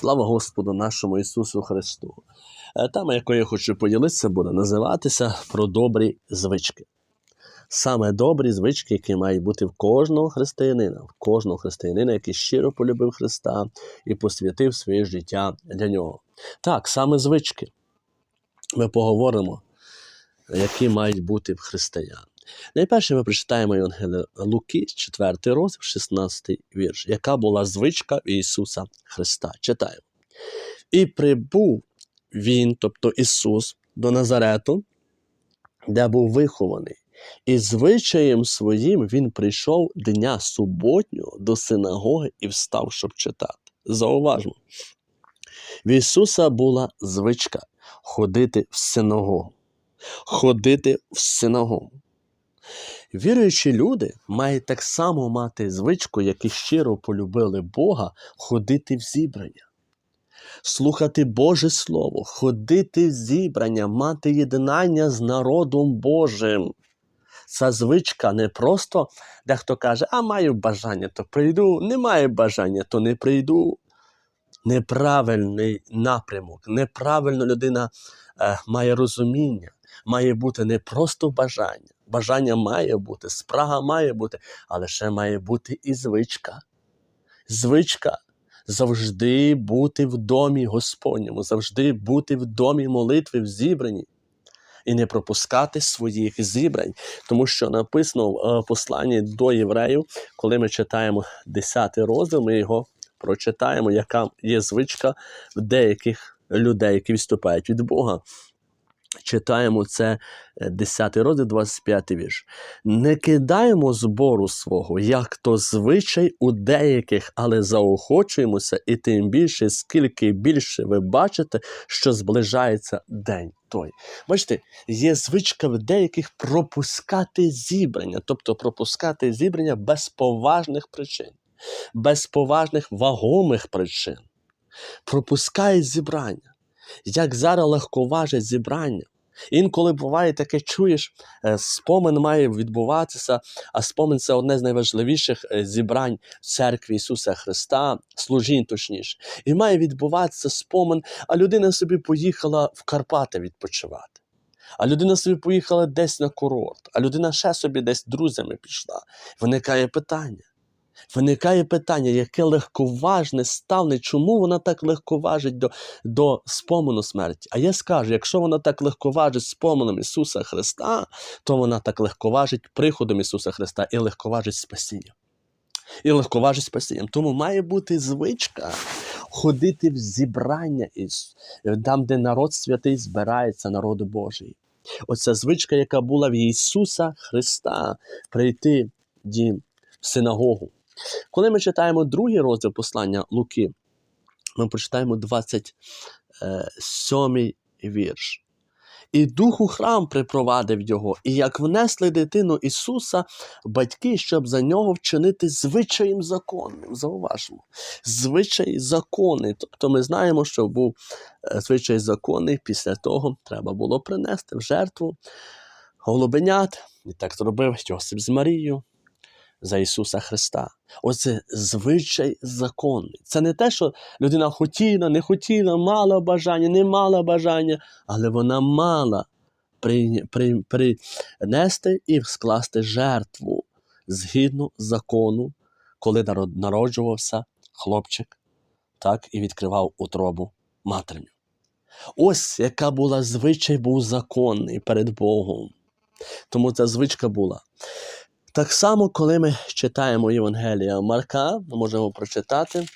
Слава Господу нашому Ісусу Христу. Е, Тема, якою я хочу поділитися, буде називатися про добрі звички. Саме добрі звички, які мають бути в кожного християнина, в кожного християнина, який щиро полюбив Христа і посвятив своє життя для нього. Так, саме звички. Ми поговоримо, які мають бути в християн. Найперше ми прочитаємо Євангелія Луки, 4 розділ, 16 вірш, яка була звичка Ісуса Христа. Читаємо. І прибув Він, тобто Ісус, до Назарету, де був вихований. І звичаєм своїм він прийшов дня суботнього до синагоги і встав, щоб читати. Зауважмо, в Ісуса була звичка ходити в синагогу. Ходити в синагогу. Віруючі люди мають так само мати звичку, які щиро полюбили Бога, ходити в зібрання, слухати Боже Слово, ходити в зібрання, мати єднання з народом Божим. Ця звичка не просто дехто каже, а маю бажання, то прийду, не маю бажання, то не прийду. Неправильний напрямок, неправильно людина е, має розуміння, має бути не просто бажання. Бажання має бути, спрага має бути, але ще має бути і звичка. Звичка завжди бути в домі Господньому, завжди бути в домі молитви, в зібранні і не пропускати своїх зібрань. Тому що написано в е, посланні до євреїв, коли ми читаємо 10 розділ, ми його прочитаємо, яка є звичка деяких людей, які відступають від Бога. Читаємо це 10 розділ, 25 вірш. Не кидаємо збору свого, як то звичай у деяких, але заохочуємося, і тим більше, скільки більше ви бачите, що зближається день той. Бачите, є звичка в деяких пропускати зібрання, тобто пропускати зібрання без поважних причин, без поважних вагомих причин. Пропускають зібрання. Як зараз легковажить зібрання. Інколи буває таке, чуєш, е, спомин має відбуватися, а спомин це одне з найважливіших е, зібрань в церкві Ісуса Христа, служінь точніше. І має відбуватися спомин, а людина собі поїхала в Карпати відпочивати. А людина собі поїхала десь на курорт, а людина ще собі десь друзями пішла. Виникає питання. Виникає питання, яке легковажне ставне, чому вона так легковажить до до спомину смерті? А я скажу, якщо вона так легковажить спомином Ісуса Христа, то вона так легковажить приходом Ісуса Христа і легковажить спасінням. І легковажить спасінням. Тому має бути звичка ходити в зібрання, там, де народ святий збирається, народу Божий. Оця звичка, яка була в Ісуса Христа, прийти в в синагогу. Коли ми читаємо другий розділ послання Луки, ми прочитаємо 27 вірш. І дух у храм припровадив його, і як внесли дитину Ісуса, батьки, щоб за нього вчинити звичаєм законним. Зауважмо, звичай законний. Тобто ми знаємо, що був е, звичай законний, після того треба було принести в жертву голубенят. І так зробив Йосип з Марією за Ісуса Христа. Оце звичай законний. Це не те, що людина хотіла, не хотіла, мала бажання, не мала бажання, але вона мала при, при, принести і скласти жертву згідно закону, коли народжувався хлопчик, так і відкривав утробу матерню. Ось яка була звичай, був законний перед Богом. Тому ця звичка була. Так само, коли ми читаємо Євангелія Марка, ми можемо прочитати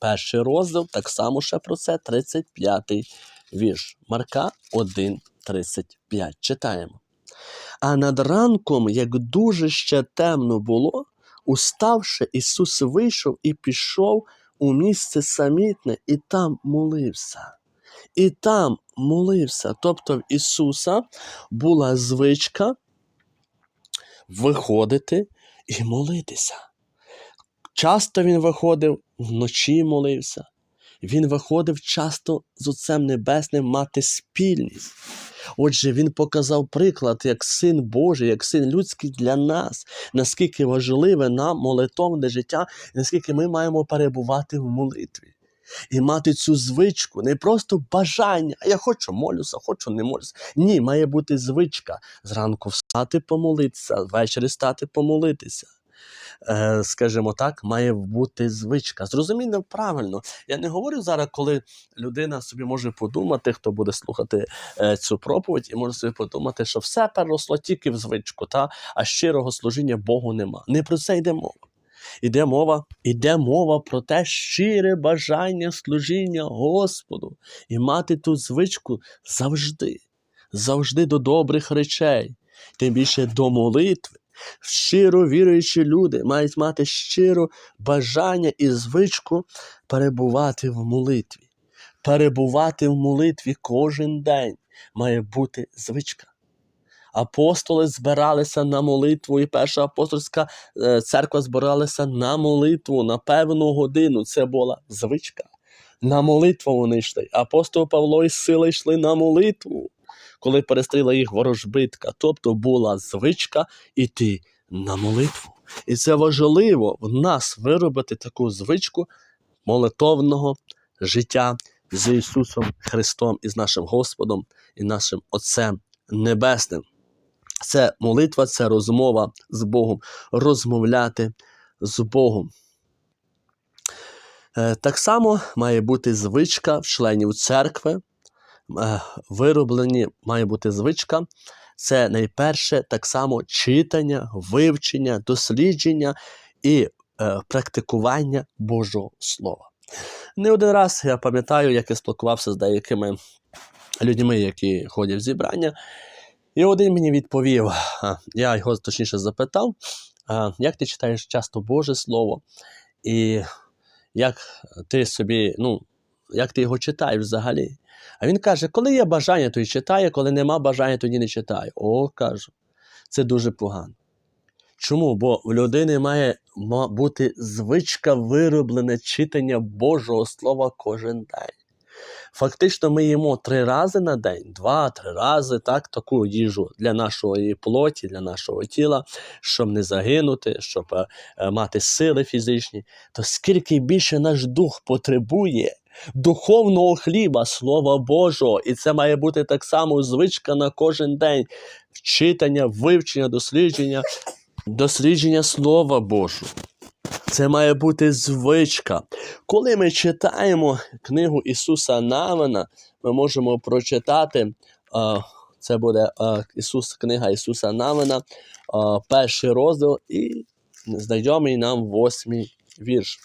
перший розділ, так само ще про це 35-й вірш. Марка 1,35. Читаємо. А над ранком, як дуже ще темно було, уставши, Ісус вийшов і пішов у місце самітне, і там молився. І там молився. Тобто в Ісуса була звичка виходити і молитися. Часто він виходив вночі молився. Він виходив часто з Отцем Небесним мати спільність. Отже, він показав приклад як син Божий, як син людський для нас, наскільки важливе нам молитовне життя, наскільки ми маємо перебувати в молитві. І мати цю звичку, не просто бажання, а я хочу молюся, хочу не молюся. Ні, має бути звичка. Зранку встати помолитися, ввечері стати помолитися. Е, скажімо так, має бути звичка. Зрозуміло правильно. Я не говорю зараз, коли людина собі може подумати, хто буде слухати е, цю проповідь, і може собі подумати, що все переросло тільки в звичку, та? а щирого служіння Богу нема. Не про це йде мова. Іде мова, іде мова про те щире бажання служіння Господу і мати ту звичку завжди, завжди до добрих речей, тим більше до молитви. Щиро віруючі люди мають мати щиро бажання і звичку перебувати в молитві. Перебувати в молитві кожен день має бути звичка. Апостоли збиралися на молитву, і перша апостольська е, церква збиралася на молитву на певну годину. Це була звичка. На молитву вони йшли. Апостол Павло і сила йшли на молитву, коли перестріла їх ворожбитка. Тобто була звичка йти на молитву. І це важливо в нас виробити таку звичку молитовного життя з Ісусом Христом і з нашим Господом і нашим Отцем Небесним. Це молитва, це розмова з Богом, розмовляти з Богом. Е, Так само має бути звичка в членів церкви. Е, Вироблені має бути звичка. Це найперше так само читання, вивчення, дослідження і е, практикування Божого Слова. Не один раз я пам'ятаю, як я спілкувався з деякими людьми, які ходять в зібрання. І один мені відповів, я його точніше запитав, як ти читаєш часто Боже Слово, і як ти собі, ну, як ти його читаєш взагалі? А він каже, коли є бажання, то й читає, коли нема бажання, тоді не читаю. О, кажу, це дуже погано. Чому? Бо в людини має бути звичка вироблене читання Божого Слова кожен день. Фактично, ми їмо три рази на день, два-три рази, так, таку їжу для нашої плоті, для нашого тіла, щоб не загинути, щоб е, е, мати сили фізичні. То скільки більше наш дух потребує духовного хліба, Слова Божого, і це має бути так само звичка на кожен день читання, вивчення, дослідження, дослідження Слова Божого. Це має бути звичка. Коли ми читаємо книгу Ісуса Навина, ми можемо прочитати. Це буде Ісус, книга Ісуса Навина, перший розділ і знайомий нам восьмий вірш.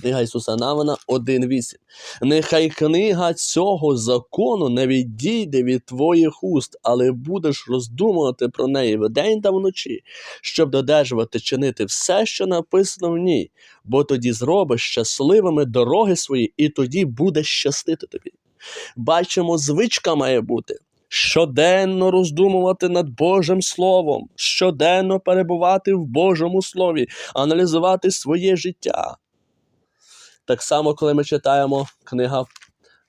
Книга Ісуса Навина 1.8. Нехай книга цього закону не відійде від твоїх уст, але будеш роздумувати про неї вдень та вночі, щоб додержувати чинити все, що написано в ній, бо тоді зробиш щасливими дороги свої, і тоді буде щастити тобі. Бачимо, звичка має бути. Щоденно роздумувати над Божим Словом, щоденно перебувати в Божому Слові, аналізувати своє життя. Так само, коли ми читаємо книга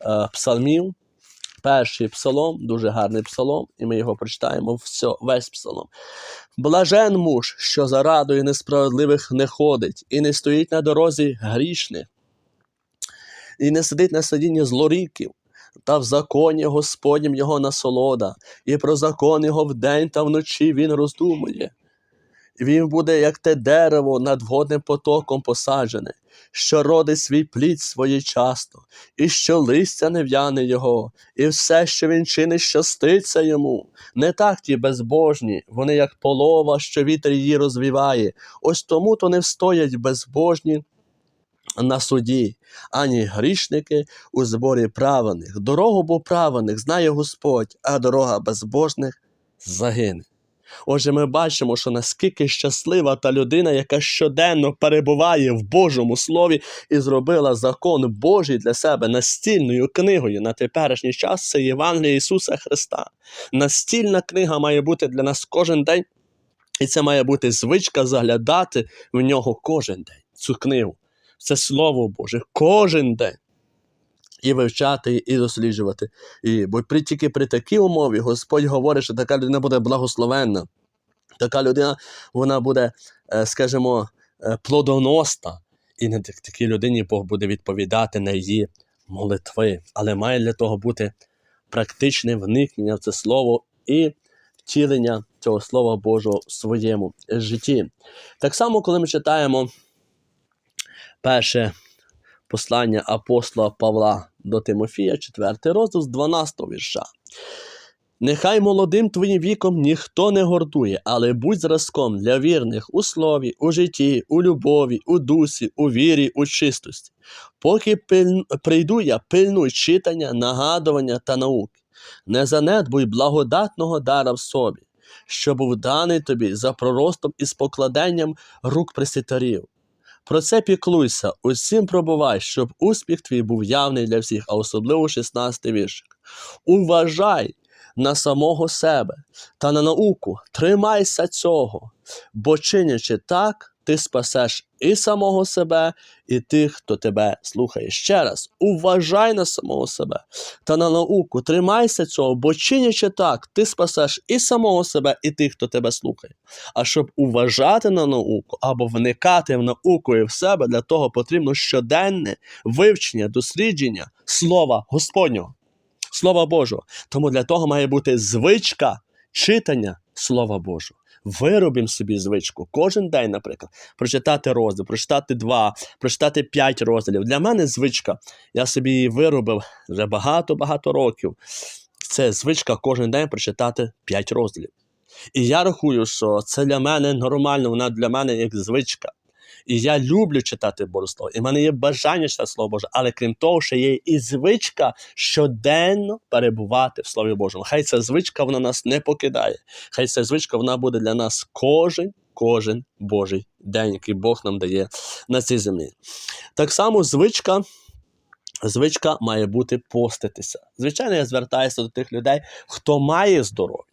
е, псалмів, перший псалом, дуже гарний псалом, і ми його прочитаємо все, весь псалом. Блажен муж, що за радою несправедливих не ходить, і не стоїть на дорозі грішних, і не сидить на сидінні злоріків, та в законі Господнім його насолода, і про закон його вдень та вночі він роздумує. Він буде, як те дерево над водним потоком посаджене, що родить свій плід своєчасно, і що листя не в'яне його, і все, що він чинить, щаститься йому. Не так ті безбожні, вони як полова, що вітер її розвіває. Ось тому то не встоять безбожні на суді, ані грішники у зборі праведних. Дорогу бо праведних знає Господь, а дорога безбожних загине. Отже, ми бачимо, що наскільки щаслива та людина, яка щоденно перебуває в Божому Слові і зробила закон Божий для себе настільною книгою на теперішній час це Євангеліє Ісуса Христа. Настільна книга має бути для нас кожен день, і це має бути звичка заглядати в нього кожен день, цю книгу. Це Слово Боже, кожен день. І вивчати, і досліджувати. І, бо при, тільки при такій умові Господь говорить, що така людина буде благословенна. Така людина вона буде, е, скажімо, е, плодоносна. і на такій людині Бог буде відповідати на її молитви. Але має для того бути практичне вникнення в це слово і втілення цього Слова Божого в своєму житті. Так само, коли ми читаємо перше послання апостола Павла до Тимофія, 4 розділ з 12 вірша. Нехай молодим твоїм віком ніхто не гордує, але будь зразком для вірних у слові, у житті, у любові, у дусі, у вірі, у чистості. Поки прийду я, пильнуй читання, нагадування та науки. Не занедбуй благодатного дара в собі, що був даний тобі за проростом і спокладенням рук пресвітерів. Про це піклуйся, усім пробувай, щоб успіх твій був явний для всіх, а особливо 16 віршик. Уважай на самого себе та на науку, тримайся цього, бо чинячи так, ти спасеш і самого себе, і тих, хто тебе слухає. Ще раз, уважай на самого себе та на науку, тримайся цього, бо чинячи так, ти спасеш і самого себе, і тих, хто тебе слухає. А щоб уважати на науку або вникати в науку і в себе, для того потрібно щоденне вивчення, дослідження Слова Господнього, Слова Божого. Тому для того має бути звичка читання Слова Божого. Виробимо собі звичку кожен день, наприклад, прочитати розділ, прочитати два, прочитати п'ять розділів. Для мене звичка, я собі її виробив вже багато-багато років. Це звичка кожен день прочитати п'ять розділів. І я рахую, що це для мене нормально, вона для мене як звичка. І я люблю читати Боже Слово, і в мене є бажання читати Слово Боже, але крім того, ще є і звичка щоденно перебувати в Слові Божому. Хай ця звичка вона нас не покидає. Хай ця звичка вона буде для нас кожен, кожен Божий день, який Бог нам дає на цій землі. Так само звичка. Звичка має бути поститися. Звичайно, я звертаюся до тих людей, хто має здоров'я.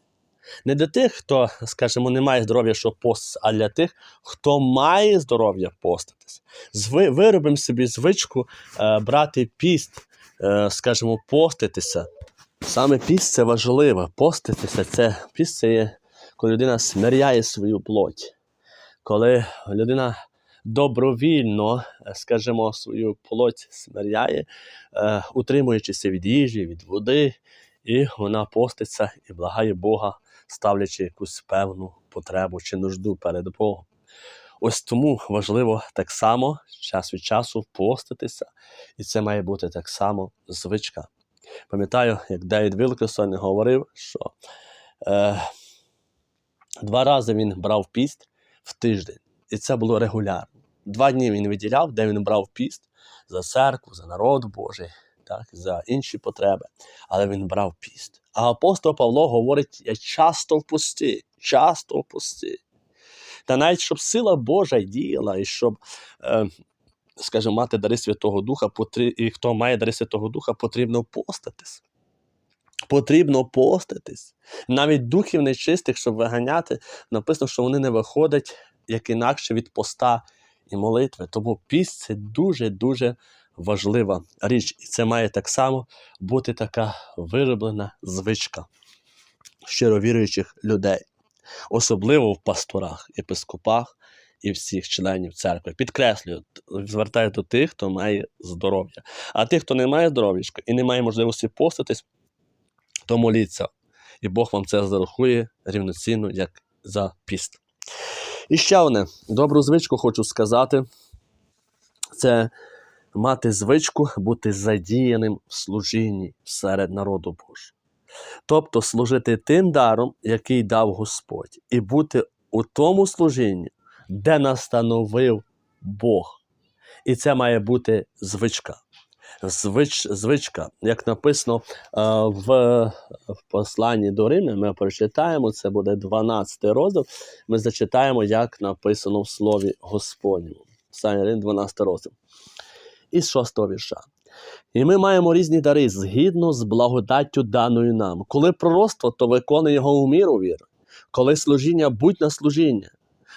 Не до тих, хто, скажімо, не має здоров'я, щоб поститися, а для тих, хто має здоров'я поститися. Зви, виробимо собі звичку е, брати піст, е, скажімо, поститися. Саме піст це важливо. Поститися це піст це є, коли людина смиряє свою плоть, коли людина добровільно, е, скажімо, свою плоть смиряє, е, утримуючися від їжі, від води, і вона поститься і благає Бога, ставлячи якусь певну потребу чи нужду перед Богом. Ось тому важливо так само час від часу поститися, і це має бути так само звичка. Пам'ятаю, як Девід Вілкерсон говорив, що е, два рази він брав піст в тиждень, і це було регулярно. Два дні він виділяв, де він брав піст за церкву, за народ Божий, так, за інші потреби, але він брав піст. А апостол Павло говорить: я часто в пості, часто в пості. Та навіть щоб сила Божа діяла, і щоб, е, скажімо, мати дари Святого Духа, і хто має дари Святого Духа, потрібно постатись. Потрібно постатись. Навіть духів нечистих, щоб виганяти, написано, що вони не виходять як інакше від поста і молитви. Тому піст це дуже-дуже важлива річ. І це має так само бути така вироблена звичка щиро віруючих людей, особливо в пасторах, епископах і всіх членів церкви. Підкреслюю, звертаю до тих, хто має здоров'я. А тих, хто не має здоров'ячка і не має можливості постатись, то моліться. І Бог вам це зарахує рівноцінно, як за піст. І ще одне добру звичку хочу сказати: це мати звичку бути задіяним в служінні серед народу Божого. Тобто служити тим даром, який дав Господь, і бути у тому служінні, де настановив Бог. І це має бути звичка. Звич, звичка, як написано е, в, в посланні до Римлян, ми прочитаємо, це буде 12 розділ. Ми зачитаємо, як написано в Слові Господньому. Рим, 12 розділ. Із 6 вірша. І ми маємо різні дари згідно з благодаттю даною нам. Коли пророцтво, то виконує його у міру віри. Коли служіння, будь на служіння.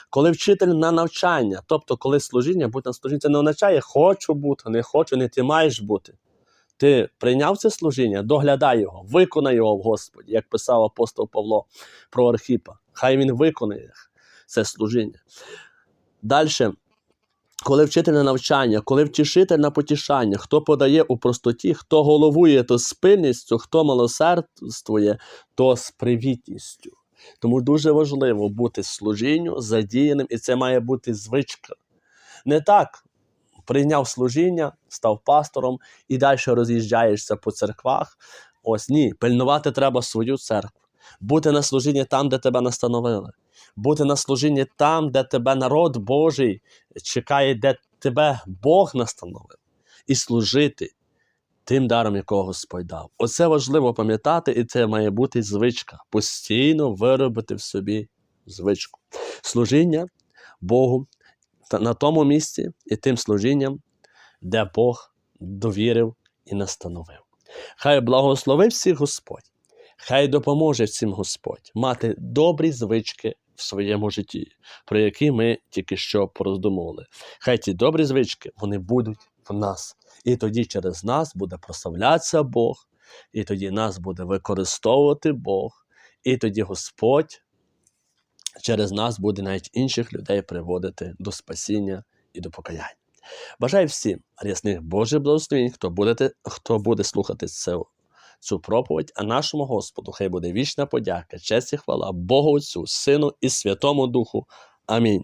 Коли вчитель на навчання, тобто коли служіння, будь на служіння, це не означає хочу бути, не хочу, не ти маєш бути. Ти прийняв це служіння, доглядай його, виконай його в Господі, як писав апостол Павло про Архіпа. Хай він виконає це служіння. Далі коли вчитель на навчання, коли втішитель на потішання, хто подає у простоті, хто головує, то з пильністю, хто милосердствує, то з привітністю. Тому дуже важливо бути служінню задіяним, і це має бути звичка. Не так прийняв служіння, став пастором і далі роз'їжджаєшся по церквах. Ось ні, пильнувати треба свою церкву, бути на служінні там, де тебе настановили, бути на служінні там, де тебе народ Божий чекає, де тебе Бог настановив, і служити тим даром, якого Господь дав. Оце важливо пам'ятати, і це має бути звичка. Постійно виробити в собі звичку. Служіння Богу на тому місці і тим служінням, де Бог довірив і настановив. Хай благословить всіх Господь, хай допоможе всім Господь мати добрі звички в своєму житті, про які ми тільки що пороздумували. Хай ці добрі звички вони будуть в нас. І тоді через нас буде прославлятися Бог, і тоді нас буде використовувати Бог, і тоді Господь через нас буде навіть інших людей приводити до спасіння і до покаяння. Бажаю всім рясних Божих благословень, хто буде, хто буде слухати цю, цю проповідь, а нашому Господу хай буде вічна подяка, честь і хвала Богу Отцю, Сину і Святому Духу. Амінь.